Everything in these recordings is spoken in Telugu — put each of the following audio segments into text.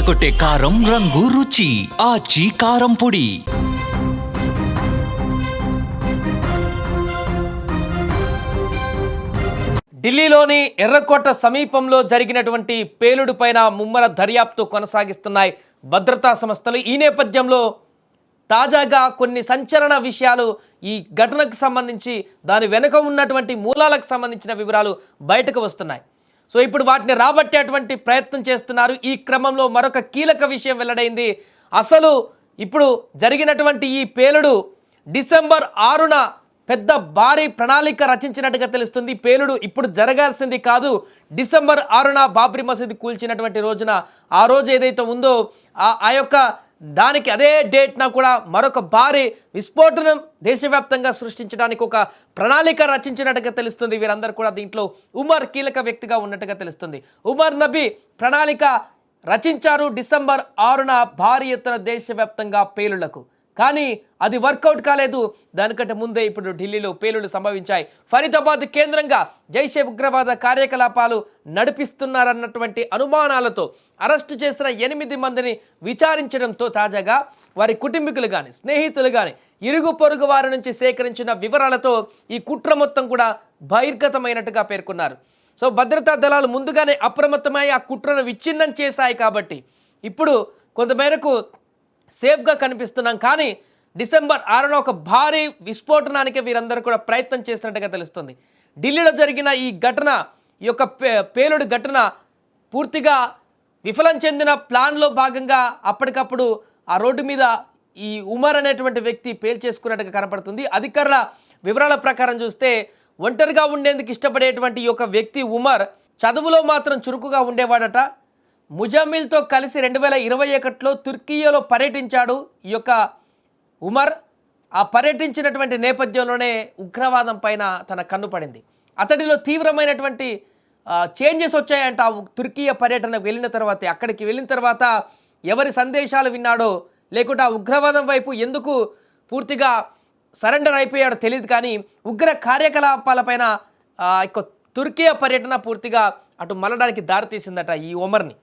అదరగొట్టే కారం రంగు రుచి. ఆచి కారం పొడి. ఢిల్లీలోని ఎర్రకోట సమీపంలో జరిగినటువంటి పేలుడు పైన ముమ్మర దర్యాప్తు కొనసాగిస్తున్నాయి భద్రతా సంస్థలు. ఈ నేపథ్యంలో తాజాగా కొన్ని సంచలన విషయాలు ఈ ఘటనకు సంబంధించి దాని వెనుక ఉన్నటువంటి మూలాలకు సంబంధించిన వివరాలు బయటకు వస్తున్నాయి. సో ఇప్పుడు వాటిని రాబట్టేటువంటి ప్రయత్నం చేస్తున్నారు. ఈ క్రమంలో మరొక కీలక విషయం వెల్లడైంది. అసలు ఇప్పుడు జరిగినటువంటి ఈ పేలుడు డిసెంబర్ ఆరున పెద్ద భారీ ప్రణాళిక రచించినట్టుగా తెలుస్తుంది. పేలుడు ఇప్పుడు జరగాల్సింది కాదు. డిసెంబర్ ఆరున బాబ్రీ మసీద్ కూల్చినటువంటి రోజున ఆ రోజు ఏదైతే ఉందో ఆ ఆ యొక్క దానికి అదే డేట్న కూడా మరొక భారీ విస్ఫోటనం దేశవ్యాప్తంగా సృష్టించడానికి ఒక ప్రణాళిక రచించినట్టుగా తెలుస్తుంది. వీరందరూ కూడా దీంట్లో ఉమర్ కీలక వ్యక్తిగా ఉన్నట్టుగా తెలుస్తుంది. ఉమర్ నబీ ప్రణాళిక రచించారు డిసెంబర్ ఆరున భారీ ఎత్తున దేశవ్యాప్తంగా పేలులకు కానీ అది వర్కౌట్ కాలేదు. దానికంటే ముందే ఇప్పుడు ఢిల్లీలో పేలుళ్ళు సంభవించాయి. ఫరీదాబాద్ కేంద్రంగా జైషే ఉగ్రవాద కార్యకలాపాలు నడిపిస్తున్నారన్నటువంటి అనుమానాలతో అరెస్టు చేసిన ఎనిమిది మందిని విచారించడంతో తాజాగా వారి కుటుంబీకులు కానీ స్నేహితులు కానీ ఇరుగు పొరుగు వారి నుంచి సేకరించిన వివరాలతో ఈ కుట్ర మొత్తం కూడా బహిర్గతమైనట్టుగా పేర్కొన్నారు. సో భద్రతా దళాలు ముందుగానే అప్రమత్తమై ఆ కుట్రను విచ్ఛిన్నం చేశాయి కాబట్టి ఇప్పుడు కొంతమేరకు సేఫ్గా కనిపిస్తున్నాం. కానీ డిసెంబర్ ఆరున ఒక భారీ విస్ఫోటనానికి వీరందరూ కూడా ప్రయత్నం చేసినట్టుగా తెలుస్తుంది. ఢిల్లీలో జరిగిన ఈ ఘటన ఈ యొక్క పే పేలుడు ఘటన పూర్తిగా విఫలం చెందిన ప్లాన్లో భాగంగా అప్పటికప్పుడు ఆ రోడ్డు మీద ఈ ఉమర్ అనేటువంటి వ్యక్తి పేల్చేసుకున్నట్టుగా కనపడుతుంది. అధికారుల వివరాల ప్రకారం చూస్తే ఒంటరిగా ఉండేందుకు ఇష్టపడేటువంటి ఈ యొక్క వ్యక్తి ఉమర్ చదువులో మాత్రం చురుకుగా ఉండేవాడట. ముజామిల్తో కలిసి రెండు వేల ఇరవై ఒకటిలో తుర్కియాలో పర్యటించాడు ఈ యొక్క ఉమర్. ఆ పర్యటించినటువంటి నేపథ్యంలోనే ఉగ్రవాదం పైన తన కన్ను పడింది. అతడిలో తీవ్రమైనటువంటి చేంజెస్ వచ్చాయంట. ఆ తుర్కియా పర్యటనకు వెళ్ళిన తర్వాత అక్కడికి వెళ్ళిన తర్వాత ఎవరి సందేశాలు విన్నాడో లేకుంటే ఆ ఉగ్రవాదం వైపు ఎందుకు పూర్తిగా సరెండర్ అయిపోయాడో తెలియదు కానీ ఉగ్ర కార్యకలాపాలపైన యొక్క తుర్కియా పర్యటన పూర్తిగా అటు మలడానికి దారితీసిందట ఈ ఒమర్ని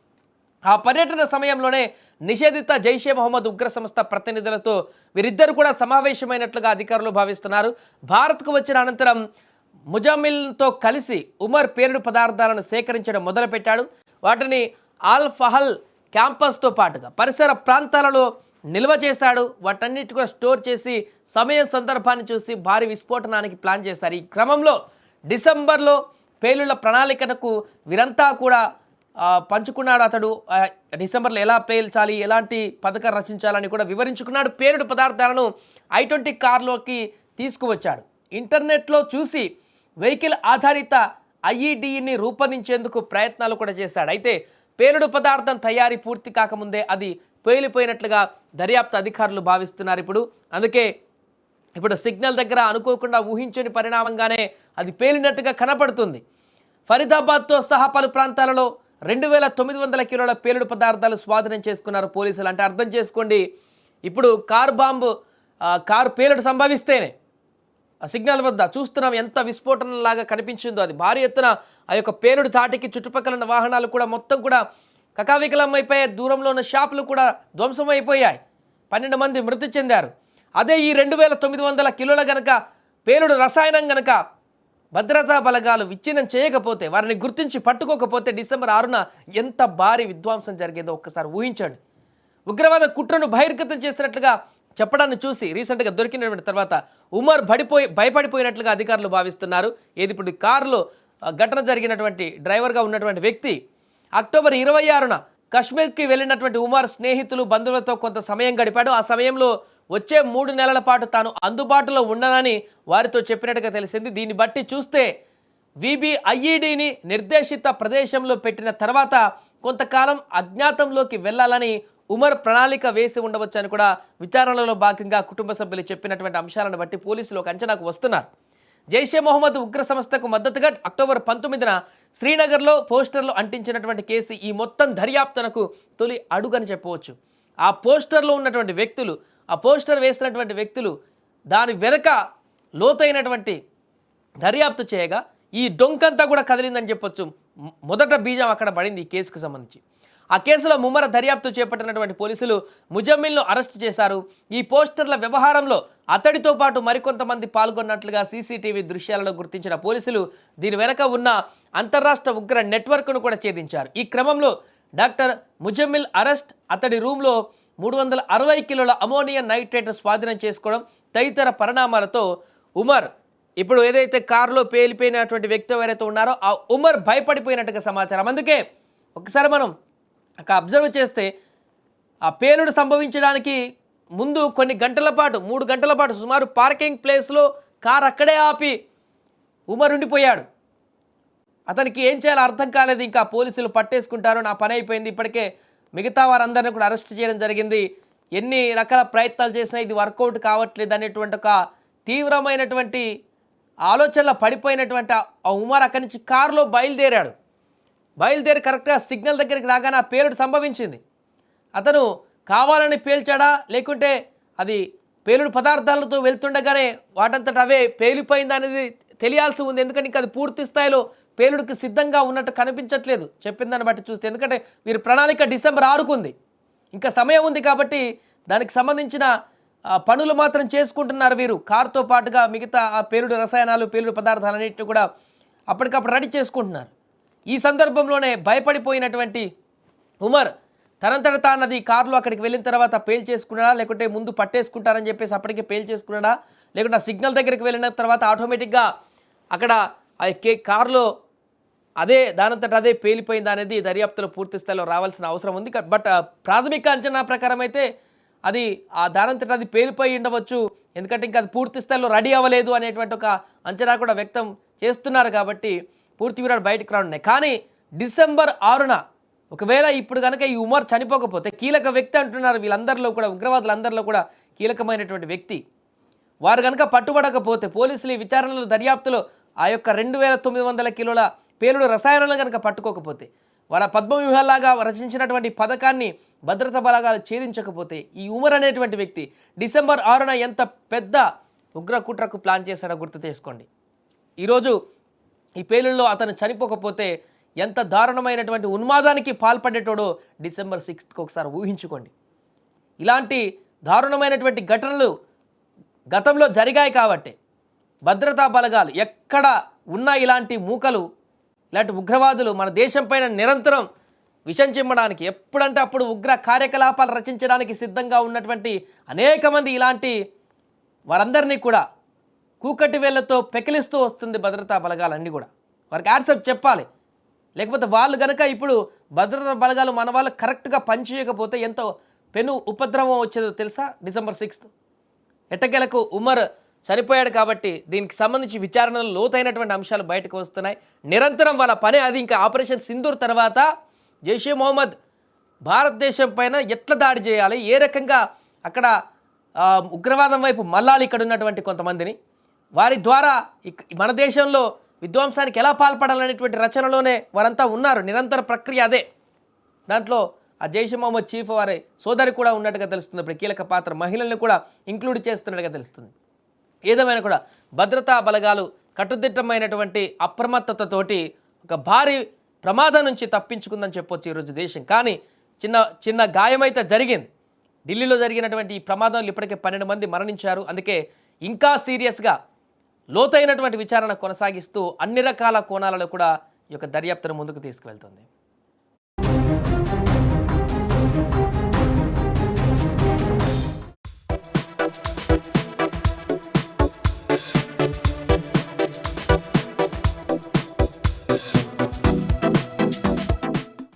ఆ పర్యటన సమయంలోనే నిషేధిత జైషే మొహమ్మద్ ఉగ్ర సంస్థ ప్రతినిధులతో వీరిద్దరు కూడా సమావేశమైనట్లుగా అధికారులు భావిస్తున్నారు. భారత్కు వచ్చిన అనంతరం ముజామిల్తో కలిసి ఉమర్ పేరుడు పదార్థాలను సేకరించడం మొదలుపెట్టాడు. వాటిని ఆల్ ఫహల్ క్యాంపస్తో పాటుగా పరిసర ప్రాంతాలలో నిల్వ చేశాడు. వాటన్నిటి కూడా స్టోర్ చేసి సమయం సందర్భాన్ని చూసి భారీ విస్ఫోటనానికి ప్లాన్ చేశారు. ఈ క్రమంలో డిసెంబర్లో పేలుళ్ళ ప్రణాళికనకు వీరంతా కూడా పంచుకున్నాడు అతడు. డిసెంబర్లో ఎలా పేల్చాలి ఎలాంటి పథకం రచించాలని కూడా వివరించుకున్నాడు. పేలుడు పదార్థాలను ఐ ట్వంటీ కార్లోకి తీసుకువచ్చాడు. ఇంటర్నెట్లో చూసి వెహికల్ ఆధారిత ఐఈడిని రూపొందించేందుకు ప్రయత్నాలు కూడా చేశాడు. అయితే పేలుడు పదార్థం తయారీ పూర్తి కాకముందే అది పేలిపోయినట్లుగా దర్యాప్తు అధికారులు భావిస్తున్నారు ఇప్పుడు. అందుకే ఇప్పుడు సిగ్నల్ దగ్గర అనుకోకుండా ఊహించని పరిణామంగానే అది పేలినట్టుగా కనపడుతుంది. ఫరీదాబాద్తో సహా పలు ప్రాంతాలలో రెండు వేల తొమ్మిది వందల కిలోల పేలుడు పదార్థాలు స్వాధీనం చేసుకున్నారు పోలీసులు. అంటే అర్థం చేసుకోండి ఇప్పుడు కార్ బాంబు కారు పేలుడు సంభవిస్తేనే సిగ్నల్ వద్ద చూస్తున్నాం ఎంత విస్ఫోటనలాగా కనిపించిందో. అది భారీ ఎత్తున ఆ యొక్క పేలుడు తాటికి చుట్టుపక్కల ఉన్న వాహనాలు కూడా మొత్తం కూడా కకావికలం అయిపోయాయి దూరంలో ఉన్న షాపులు కూడా ధ్వంసం అయిపోయాయి పన్నెండు మంది మృతి చెందారు. అదే ఈ రెండు వేల తొమ్మిది వందల కిలోల గనక పేలుడు రసాయనం గనక భద్రతా బలగాలు విచ్ఛిన్నం చేయకపోతే వారిని గుర్తించి పట్టుకోకపోతే డిసెంబర్ ఆరున ఎంత భారీ విధ్వంసం జరిగేదో ఒక్కసారి ఊహించండి. ఉగ్రవాద కుట్రను బహిర్గతం చేసినట్లుగా చెప్పడాన్ని చూసి రీసెంట్గా దొరికినటువంటి తర్వాత ఉమర్ పడిపోయి భయపడిపోయినట్లుగా అధికారులు భావిస్తున్నారు. ఏది ఇప్పుడు కారులో ఘటన జరిగినటువంటి డ్రైవర్గా ఉన్నటువంటి వ్యక్తి అక్టోబర్ ఇరవై ఆరున కశ్మీర్కి వెళ్ళినటువంటి ఉమర్ స్నేహితులు బంధువులతో కొంత సమయం గడిపాడు. ఆ సమయంలో వచ్చే మూడు నెలల పాటు తాను అందుబాటులో ఉండనని వారితో చెప్పినట్టుగా తెలిసింది. దీన్ని బట్టి చూస్తే విబిఐఈడిని నిర్దేశిత ప్రదేశంలో పెట్టిన తర్వాత కొంతకాలం అజ్ఞాతంలోకి వెళ్ళాలని ఉమర్ ప్రణాళిక వేసి ఉండవచ్చని కూడా విచారణలో భాగంగా కుటుంబ సభ్యులు చెప్పినటువంటి అంశాలను బట్టి పోలీసులు ఒక అంచనాకు వస్తున్నారు. జైషే మొహమ్మద్ ఉగ్ర సంస్థకు మద్దతుగా అక్టోబర్ పంతొమ్మిదిన శ్రీనగర్లో పోస్టర్లు అంటించినటువంటి కేసు ఈ మొత్తం దర్యాప్తునకు తొలి అడుగని చెప్పవచ్చు. ఆ పోస్టర్లో ఉన్నటువంటి వ్యక్తులు ఆ పోస్టర్ వేసినటువంటి వ్యక్తులు దాని వెనక లోతైనటువంటి దర్యాప్తు చేయగా ఈ డొంకంతా కూడా కదిలిందని చెప్పొచ్చు. మొదట బీజం అక్కడ పడింది ఈ కేసుకు సంబంధించి. ఆ కేసులో ముమ్మర దర్యాప్తు చేపట్టినటువంటి పోలీసులు ముజమ్మిల్ను అరెస్ట్ చేశారు. ఈ పోస్టర్ల వ్యవహారంలో అతడితో పాటు మరికొంతమంది పాల్గొన్నట్లుగా సీసీటీవీ దృశ్యాలలో గుర్తించిన పోలీసులు దీని వెనక ఉన్న అంతర్రాష్ట్ర ఉగ్ర నెట్వర్క్ను కూడా ఛేదించారు. ఈ క్రమంలో డాక్టర్ ముజమ్మిల్ అరెస్ట్ అతడి రూమ్లో మూడు వందల అరవై కిలోల అమోనియం నైట్రేట్ స్వాధీనం చేసుకోవడం తదితర పరిణామాలతో ఉమర్ ఇప్పుడు ఏదైతే కారులో పేలిపోయినటువంటి వ్యక్తి ఎవరైతే ఉన్నారో ఆ ఉమర్ భయపడిపోయినట్టుగా సమాచారం. అందుకే ఒకసారి మనం అక్కడ అబ్జర్వ్ చేస్తే ఆ పేలుడు సంభవించడానికి ముందు కొన్ని గంటల పాటు మూడు గంటల పాటు సుమారు పార్కింగ్ ప్లేస్లో కార్ అక్కడే ఆపి ఉమర్ ఉండిపోయాడు. అతనికి ఏం చేయాలో అర్థం కాలేదు. ఇంకా పోలీసులు పట్టేసుకుంటారు. నా పని అయిపోయింది. ఇప్పటికే మిగతా వారందరిని కూడా అరెస్ట్ చేయడం జరిగింది. ఎన్ని రకాల ప్రయత్నాలు చేసినా ఇది వర్కౌట్ కావట్లేదు అనేటువంటి ఒక తీవ్రమైనటువంటి ఆలోచనలో పడిపోయినటువంటి ఆ- ఉమర్ అక్కడి నుంచి కారులో బయలుదేరాడు. బయలుదేరి కరెక్ట్గా సిగ్నల్ దగ్గరికి రాగానే ఆ పేలుడు సంభవించింది. అతను కావాలని పేల్చాడా? లేకుంటే అది పేలుడు పదార్థాలతో వెళ్తుండగానే వాటంతట అవే పేలిపోయింది అనేది తెలియాల్సి ఉంది. ఎందుకంటే ఇంకా అది పూర్తి స్థాయిలో పేలుడికి సిద్ధంగా ఉన్నట్టు కనిపించట్లేదు. చెప్పిందని బట్టి చూస్తే. ఎందుకంటే వీరి ప్రణాళిక డిసెంబర్ ఆరుకుంది ఇంకా సమయం ఉంది కాబట్టి దానికి సంబంధించిన పనులు మాత్రం చేసుకుంటున్నారు వీరు. కారుతో పాటుగా మిగతా ఆ పేలుడు రసాయనాలు పేలుడు పదార్థాలన్నింటినీ కూడా అప్పటికప్పుడు రెడీ చేసుకుంటున్నారు. ఈ సందర్భంలోనే భయపడిపోయినటువంటి ఉమర్ తనంతట తానది కారులో అక్కడికి వెళ్ళిన తర్వాత పేల్ చేసుకున్నాడా? లేకుంటే ముందు పట్టేసుకుంటారని చెప్పేసి అప్పటికే పేల్ చేసుకున్నాడా? లేకుంటే ఆ సిగ్నల్ దగ్గరికి వెళ్ళిన తర్వాత ఆటోమేటిక్గా అక్కడ ఆ కే కారులో అదే దానంతట అదే పేలిపోయింది అనేది దర్యాప్తులో పూర్తి స్థాయిలో రావాల్సిన అవసరం ఉంది. బట్ ప్రాథమిక అంచనా ప్రకారం అయితే అది ఆ దానంతట అది పేలిపోయి ఉండవచ్చు. ఎందుకంటే ఇంకా అది పూర్తి స్థాయిలో రెడీ అవ్వలేదు అనేటువంటి ఒక అంచనా కూడా వ్యక్తం చేస్తున్నారు కాబట్టి పూర్తి వివరాలు బయటకు రానున్నాయి. కానీ డిసెంబర్ ఆరున ఒకవేళ ఇప్పుడు కనుక ఈ ఉమర్ చనిపోకపోతే కీలక వ్యక్తి అంటున్నారు వీళ్ళందరిలో కూడా ఉగ్రవాదులందరిలో కూడా కీలకమైనటువంటి వ్యక్తి. వారు కనుక పట్టుబడకపోతే పోలీసులు ఈ విచారణలు దర్యాప్తులో ఆ యొక్క రెండు వేల తొమ్మిది వందల కిలోల పేలుడు రసాయనాలను కనుక పట్టుకోకపోతే వారి పద్మవ్యూహాల్లాగా రచించినటువంటి పథకాన్ని భద్రతా బలగాలు ఛేదించకపోతే ఈ ఉమర్ అనేటువంటి వ్యక్తి డిసెంబర్ ఆరున ఎంత పెద్ద ఉగ్రకుట్రకు ప్లాన్ చేశాడో గుర్తు చేసుకోండి. ఈరోజు ఈ పేలుల్లో అతను చనిపోకపోతే ఎంత దారుణమైనటువంటి ఉన్మాదానికి పాల్పడేటోడో డిసెంబర్ సిక్స్త్కి ఒకసారి ఊహించుకోండి. ఇలాంటి దారుణమైనటువంటి ఘటనలు గతంలో జరిగాయి కాబట్టి భద్రతా బలగాలు ఎక్కడ ఉన్న ఇలాంటి మూకలు ఇలాంటి ఉగ్రవాదులు మన దేశం పైన నిరంతరం విషం చిమ్మడానికి ఎప్పుడంటే అప్పుడు ఉగ్ర కార్యకలాపాలు రచించడానికి సిద్ధంగా ఉన్నటువంటి అనేక మంది ఇలాంటి వారందరినీ కూడా కూకటి వేళ్ళతో పెకిలిస్తూ వస్తుంది భద్రతా బలగాలన్నీ కూడా. వారికి యాడ్సెప్ట్ చెప్పాలి. లేకపోతే వాళ్ళు కనుక ఇప్పుడు భద్రతా బలగాలు మన వాళ్ళు కరెక్ట్గా పనిచేయకపోతే ఎంతో పెను ఉపద్రవం వచ్చేదో తెలుసా? December sixth. ఎట్టకేలకు ఉమర్ చనిపోయాడు కాబట్టి దీనికి సంబంధించి విచారణలో లోతైనటువంటి అంశాలు బయటకు వస్తున్నాయి. నిరంతరం వాళ్ళ పని అది. ఇంకా ఆపరేషన్ సింధూర్ తర్వాత జైషే మొహమ్మద్ భారతదేశం పైన ఎట్లా దాడి చేయాలి? ఏ రకంగా అక్కడ ఉగ్రవాదం వైపు మల్లాలి ఇక్కడ ఉన్నటువంటి కొంతమందిని? వారి ద్వారా ఇక్- మన దేశంలో విధ్వంసానికి ఎలా పాల్పడాలనేటువంటి రచనలోనే వారంతా ఉన్నారు. నిరంతర ప్రక్రియ అదే. దాంట్లో ఆ జైష్ మహమ్మద్ చీఫ్ వారి సోదరి కూడా ఉన్నట్టుగా తెలుస్తుంది. ఇప్పుడు కీలక పాత్ర మహిళల్ని కూడా ఇంక్లూడ్ చేస్తున్నట్టుగా తెలుస్తుంది. ఏదేమైనా కూడా భద్రతా బలగాలు కట్టుదిట్టమైనటువంటి అప్రమత్తతతోటి ఒక భారీ ప్రమాదం నుంచి తప్పించుకుందని చెప్పొచ్చు ఈరోజు దేశం. కానీ చిన్న చిన్న గాయమైతే జరిగింది. ఢిల్లీలో జరిగినటువంటి ఈ ప్రమాదంలో ఇప్పటికే పన్నెండు మంది మరణించారు. అందుకే ఇంకా సీరియస్గా లోతైనటువంటి విచారణ కొనసాగిస్తూ అన్ని రకాల కోణాలలో కూడా ఈ యొక్క దర్యాప్తును ముందుకు తీసుకువెళ్తుంది.